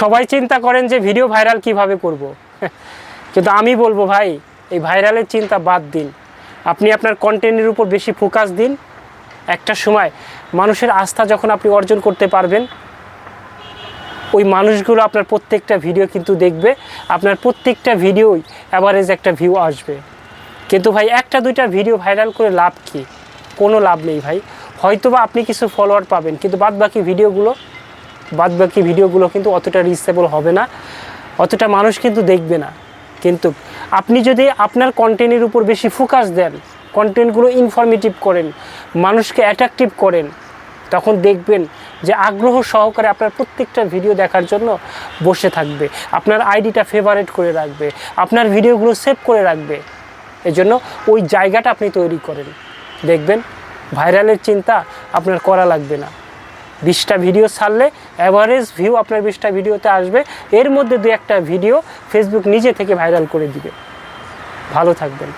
সবাই চিন্তা করেন যে ভিডিও ভাইরাল কীভাবে করব। কিন্তু আমি বলব, ভাই, এই ভাইরালের চিন্তা বাদ দিন। আপনি আপনার কন্টেন্টের উপর বেশি ফোকাস দিন। একটা সময় মানুষের আস্থা যখন আপনি অর্জন করতে পারবেন, ওই মানুষগুলো আপনার প্রত্যেকটা ভিডিও কিন্তু দেখবে। আপনার প্রত্যেকটা ভিডিওই অ্যাভারেজ একটা ভিউ আসবে। কিন্তু ভাই, একটা দুইটা ভিডিও ভাইরাল করে লাভ কি? কোনো লাভ নেই ভাই। হয়তোবা আপনি কিছু ফলোয়ার পাবেন, কিন্তু বাদ বাকি ভিডিওগুলো বাদ বাকি ভিডিওগুলো কিন্তু অতটা রিচেবল হবে না, অতটা মানুষ কিন্তু দেখবে না। কিন্তু আপনি যদি আপনার কন্টেন্টের উপর বেশি ফোকাস দেন কন্টেন্টগুলো ইনফরমেটিভ করেন, মানুষকে অ্যাট্রাকটিভ করেন, তখন দেখবেন যে আগ্রহ সহকারে আপনার প্রত্যেকটা ভিডিও দেখার জন্য বসে থাকবে। আপনার আইডিটা ফেভারেট করে রাখবে, আপনার ভিডিওগুলো সেভ করে রাখবে। এজন্য ওই জায়গাটা আপনি তৈরি করেন। দেখবেন ভাইরালের চিন্তা আপনার করা লাগবে না। বিশটা ভিডিও ছাড়লে অ্যাভারেজ ভিউ আপনার বিশটা ভিডিওতে আসবে। এর মধ্যে দু একটা ভিডিও ফেসবুক নিজে থেকে ভাইরাল করে দিবে। ভালো থাকবেন।